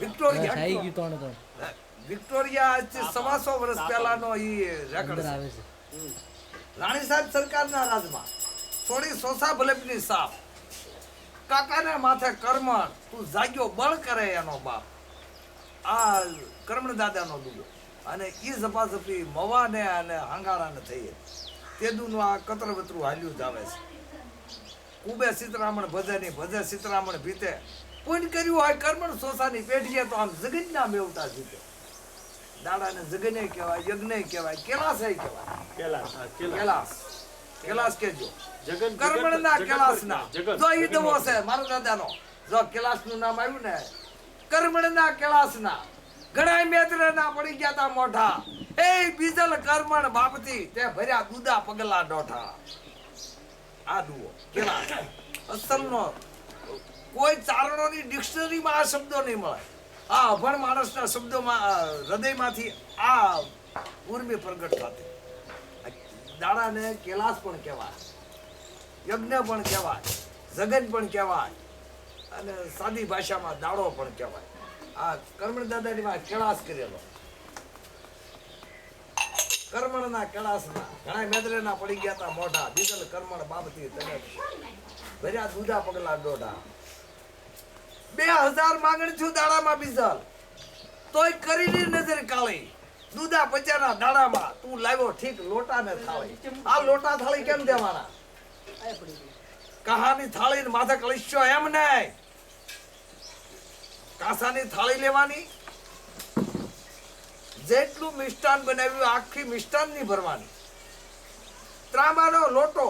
Victoria આવી ગયું ત્રણ ત્રણ. વિક્ટોરિયા આજથી સવાસો વર્ષ પહેલાનો ઈ રેકર્ડ આવે છે. રાણી સાહેબ સરકારના રાજમાં થોડી સોસા ભલેપની સાપ. કાકાને માથે કર્મણ. તું જાગ્યો બળ કરે એનો બાપ. આ કર્મણ દાદાનો દુગો અને ઈ ઝપાઝપી મવાને અને હાંગાળાને થઈ તેદુનું આ કતર વતરું હાલ્યું જ આવે છે. કુબે સીતરામણ ભજે ની ભજે સીતરામણ ભીતે. પુણ્ય કર્યું હોય કર્મણ સોસાની પેઢીએ તો આમ જગતના મેવતા જીતે. દાડાને જગને કહેવાય યજ્ઞ કહેવાય કેલાસે કહેવાય. કેલાસ કેલાસ. કેજો જગન કર્મણના કેલાસના. જો ઈ દવો છે મારા દાદાનો. જો કેલાસનું નામ આવ્યું ને કર્મણના કેલાસના. ઘણા મેત્રના પડી ગયા તા મોઢા. એ બીજલ કર્મણ બાપતી તે ભર્યા દુદા પગલા ડોઠા આ દુઓ કેલાસ. અસલનો કોઈ ચારણોની ડિક્શનરીમાં આ શબ્દો નહીં મળે. આ અભણ માણસના શબ્દોમાં હૃદયમાંથી આ ઉર્મી પ્રગટ થતી. દાડાને કેલાસ પણ કહેવાય, યજ્ઞ પણ કહેવાય, જગન પણ કહેવાય, અને સાદી ભાષામાં દાડો પણ કહેવાય. આ કર્મણ દાદાની માં કેલાસ કરેલો. કર્મણના કેલાસના ઘણા મેદરેના પડી ગયા તા મોઢા. દીધલ કર્મણ બાબતી તને ભર્યા દૂધા પગલા દોઢા. બે હજાર માંગણ છું દાડામાં બીજા તોય કરીને નજર કાળી. દૂધા પચાના દાડામાં તું લાવ્યો ઠીક લોટા ને થાળી. આ લોટા થાળી કેમ દેવાના? કહાની થાળી ને માથે કળીશો એમ ને કાસાની થાળી લેવાની. જેટલું મિષ્ટાન બનાવ્યું આખી મિષ્ટાનની ભરવાની. ત્રાંબાનો લોટો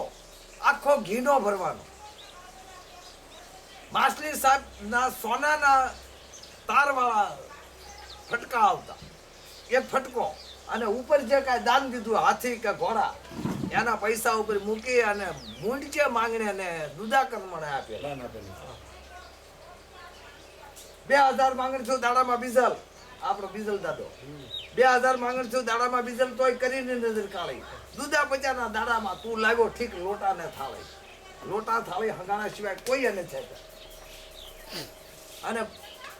આખો ઘીનો ભરવાનો. માછલી સાહેબ ના સોનાના તારવાળા ફટકા આવતા. એ ફટકો અને ઉપર જે કાંઈ દાન દીધું હાથી કે ઘોડા એના પૈસા ઉપર મૂકી અને મૂંડચે માંગણે ને દુદા કર્મણે આપેલા. બે હજાર માંગણ છું દાડામાં બીજલ. આપણો બીજલ દાદો. બે હજાર માંગણ છું દાડામાં બીજલ તોય કરીને નજર કાઢી. દુધા પચાના દાડામાં તું લાવ્યો ઠીક લોટા ને થાળી. લોટા થાળી હંગાણા સિવાય કોઈ એને છે અને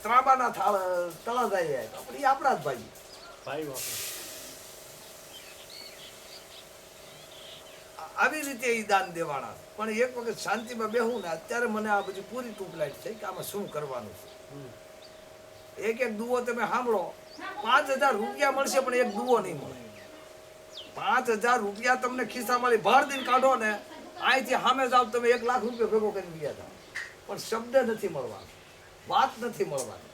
ત્રાંબાના થાળ તળા જાય તો આપણે ઈ આપણા જ ભાઈ. ભાઈ આવી રીતે એ દાન દેવાના. પણ એક વખત શાંતિમાં બેહું ને અત્યારે મને આ બધી પૂરી ટ્યુબલાઇટ થઈ કે આમાં શું કરવાનું છે. એક એક દુવો તમે સાંભળો. પાંચ હજાર રૂપિયા મળશે પણ એક દુવો નહીં મળે. પાંચ હજાર રૂપિયા તમને ખિસ્સામાંથી બહાર દિન કાઢો ને અહીંથી સામે જાવ તમે એક લાખ રૂપિયા ભેગો કરીને ગયા હતા. પણ શબ્દ નથી મળવાનો. વાત નથી મળવાની.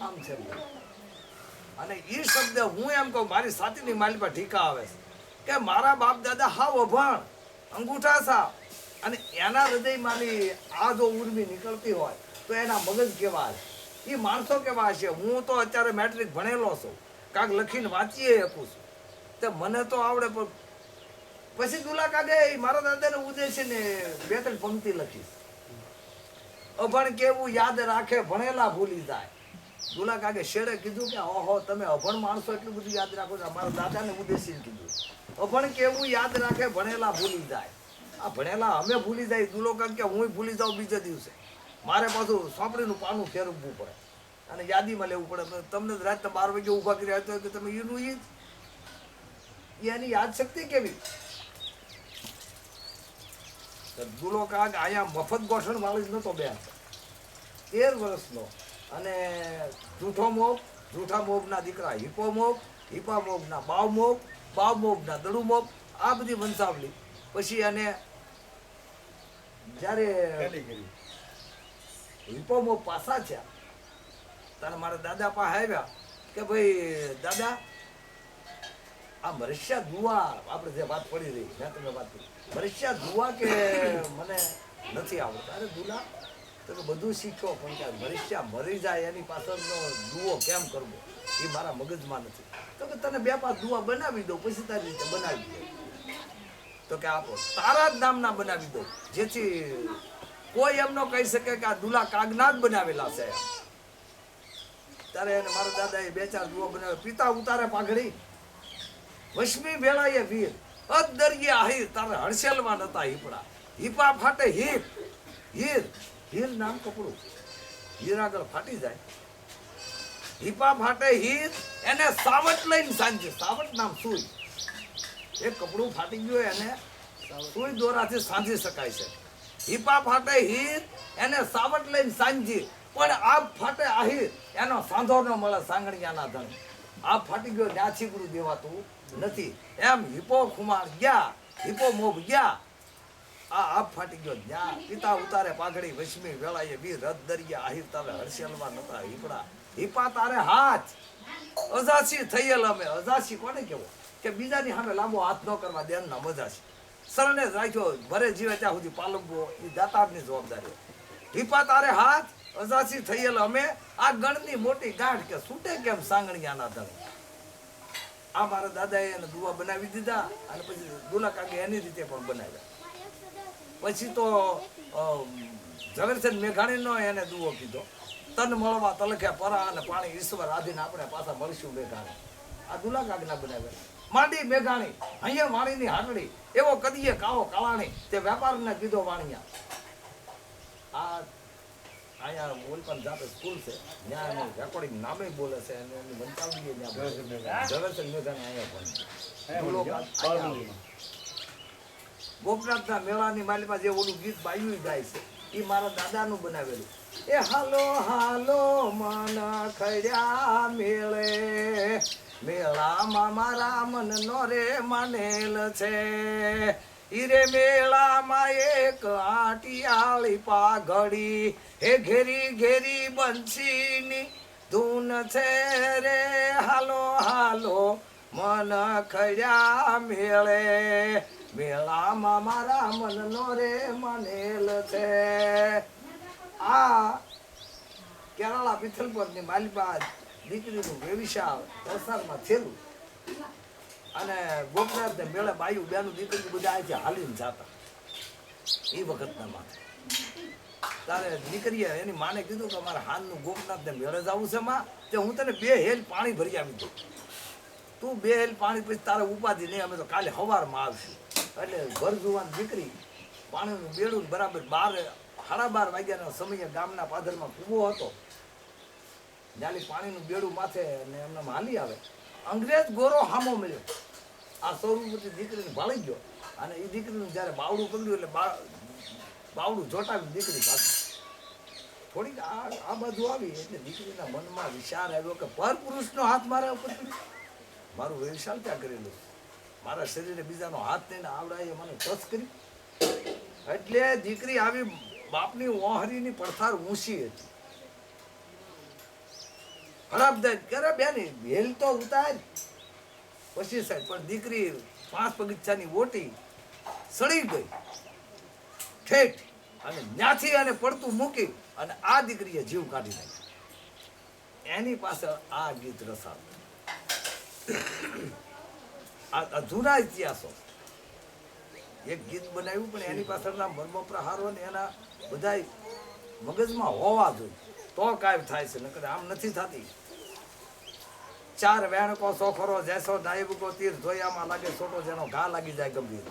આમ છે અને એ શબ્દ હું એમ કહું, મારી સાતીની માલી પર ઠીકા આવે છે. કે મારા બાપ દાદા હાવ અભણ, અંગૂઠા સાપ અને એના હૃદયમાંની આ જો ઉર્મી નીકળતી હોય, તો એના મગજ કેવા છે એ માણસો કેવા છે હું તો અત્યારે મેટ્રિક ભણેલો છું. કાંક લખીને વાંચીએ શકું છું. તે મને તો આવડે પણ પછી દુલા કાગે ઈ મારા દાદાને ઉદ્દેશીને બે ત્રણ પંક્તિ લખીશ અભણ કેવું યાદ રાખે, ભણેલા ભૂલી જાય. દુલા કાગે શેરે કીધું કે, ઓહો, તમે અભણ માણસો, એટલું બધું યાદ રાખો છો. મારા દાદાને ઉદેશી કીધું. અભણ કેવું યાદ રાખે, ભણેલા ભૂલી જાય. આ ભણેલા અમે ભૂલી જાય દુલો કાગ કે હું ભૂલી જાઉં બીજા દિવસે. મારે પાછું સોંપડીનું પાનું ફેરવવું પડે. અને યાદીમાં લેવું પડે. તમને રાતના બાર વાગે ઊભા કર્યા રહ્યા તો કે તમે એનું એ એની યાદ શક્તિ કેવી? તો દુલો કાગ અહીંયા મફત ગોઠણ વાળી જ નતો બે. તેર વર્ષનો. અને જૂઠો મોગ જૂઠા મોગના દીકરા હિપો મોગ હિપા મોગના બાવ મોગ બાવ મોગના દડુ મોગ આ બધી વંશાવલી. પછી અને જ્યારે હિપો મોગ પાસા છે ત્યારે મારા દાદા પાસે આવ્યા કે ભાઈ દાદા આ મરસ્યા દુવા આપણે જે વાત પડી રહી, જ્યાં તમે વાત કરી. મરસ્યા દુવા કે મને નથી આવડતા? અરે દુલા, તમે બધું શીખો, પણ કે મરસ્યા મરી જાય એની પાછળનો દુવો કેમ કરવો? એ મારા મગજમાં નથી. તો કે તને બે પાંચ દુવા બનાવી દો પછી તારી રીતે બનાવી દો તો કે આપો, તારા જ નામના બનાવી દો જેથી કોઈ એમ ન કહી શકે કે આ દુલા કાગના જ બનાવેલા છે. ત્યારે એને મારા દાદાએ બે ચાર દુવા બનાવ્યા. પિતા ઉતારે પાઘડી વશમી વેળાએ વીર. અદ દરિયે આહીર તારે હડસેલમાં નતા હીપડા હીપા ફાટે હીપ હીર. હીર નામ કપડું. હીર આગળ ફાટી જાય. હીપા ફાટે હીર, એને સાવટ લઈને સાંજે. સાવટ નામ સુઈ. એ કપડું ફાટી ગયું એને સુઈ દોરાથી સાંજી શકાય છે. હીપા ફાટે હીર, એને સાવટ લઈને સાંજી. પણ આ ફાટે આહીર. એનો સાંધો ન મળે સાંગણિયાના ધન. આ ફાટી ગયો ત્યાં ગુરુ દેવાતું. નથી. એમ હિપો ખુમાર ગયા હિપો મોભ ગયા. આ આપ ફાટી ગયો જ્યાં પિતા ઉતારે પાઘડી વૈષ્મી વેળાએ વીર રદ દરિયા, આહિર તારે હર્ષેલવા નતા હિપડા. હિપા તારે હાથ. અજાસી થયેલ અમે. અજાસી કોને કેવો કે બીજાની સામે લાંબો હાથ ન કરવા દે ના મજાસી સરને રાખ્યો, ભરે જીવે ત્યાં સુધી પાલવવો એ દાતારની જવાબદારી. હિપા તારે હાથ. અજાસી થયેલ અમે. આ ગણની મોટી ગાંઠ કે છૂટે કેમ સાંગણિયાના ધન આ મારા દાદાએ એને દુવા બનાવી દીધા અને પછી દુલા કાકે એની રીતે પણ બનાવ્યા. પછી તો ઝવેરચંદ મેઘાણીનો એને દુવો કીધો. તન મળવા તલખે પરા અને પાણી ઈશ્વર આધીને આપણે પાછા મળશું મેઘાણી. આ દુલા કાકના બનાવ્યા. માંડી મેઘાણી, અહીંયા વાણીની હાટડી એવો કદીએ કાવો કાળાણી તે વેપારને કીધો વાણિયા. આ અહીંયા ઓલપણ જાતે સ્કૂલ છે. ત્યાં એનું રેકોર્ડિંગ નામે બોલે છે અને એની વંચાવડીએ ત્યાં ઝવેરચંદ મેઘાણી અહીંયા આવે. ગોપનાથના મેળાની માલિમાં જે ઓલું ગીત બાયું ગાય છે એ મારા દાદાનું બનાવેલું. એ હાલો હાલો મન ખડ્યા મેળે. મેળામાં મારા મનનો રે માનેલ છે. ઈરે મેળામાં એક આટિયાળી પાઘડી. હે ઘેરી ઘેરી બંસીની ધૂન છે રે, હાલો હાલો, મન ખડ્યા મેળે. મેળામાં મારા મનનો રે મનેલ છે. આ કેરાળા પિથલપરની માલિપા દીકરીનું વેવિશાળ વલસાડમાં થયેલું અને ગોપનાથ મેળે બાયું બેનું દીકરી બધા આજે હાલીને જાતા. એ વખતના માથે. તારે દીકરીએ એની માને કીધું કે અમારે હાનનું ગોપનાથ મેળે જવું છે માં, તે હું તને બે હેલ પાણી ભરી આવી દઉં. તું બે હેલ પાણી પછી તારે ઉપાધિ નહીં, અમે તો કાલે સવારમાં આવશું. એટલે ઘર જુવાન દીકરી પાણીનું બેડું બરાબર બાર, સાડા બાર વાગ્યાના સમયે ગામના પાદરમાં કૂવો હતો. જાલી પાણીનું બેડું માથે અને એમને હાલી આવે. અંગ્રેજ ગોરો હામો મળ્યો. આ સૌરભવતી દીકરીને ભાળી ગયો. અને એ દીકરીનું જ્યારે બાવડું પકડ્યું એટલે બાવડું જોટાવી દીકરી ભાગી. થોડીક આ આ બાજુ આવી એટલે દીકરીના મનમાં વિચાર આવ્યો કે પર પુરુષનો હાથ મારા ઉપર મારું વૈશાલ ત્યાં કરેલું મારા શરીરે બીજાનો હાથ લઈને આવડાએ મને ટચ કરી. એટલે દીકરી આવી બાપની ઓહરીની પડથાર ઊંચી હતી. ખરાબ દે કરે બેની હેલ તો ઉતાર. પછી સાહેબ, પણ દીકરી પાંચ બગીચાની ઓટી સડી ગઈ. ઠેઠ અને ત્યાંથી એને પડતું મૂકી અને આ દીકરીએ જીવ કાઢી નાખ્યો. એની પાસે આ ગીત રસાળ આ જૂના ઇતિહાસો. એક ગીત બનાવ્યું, પણ એની પાછળના મર્મ પ્રહારો ને એના બધાય મગજમાં હોવા જોઈએ. તો કાંઈ થાય છે, નકર આમ નથી થતી. ચાર વેણકો સોખરો જેસો નાયબકો તીર ધોયામાં લાગે છોટો જેનો ઘા લાગી જાય ગંભીર.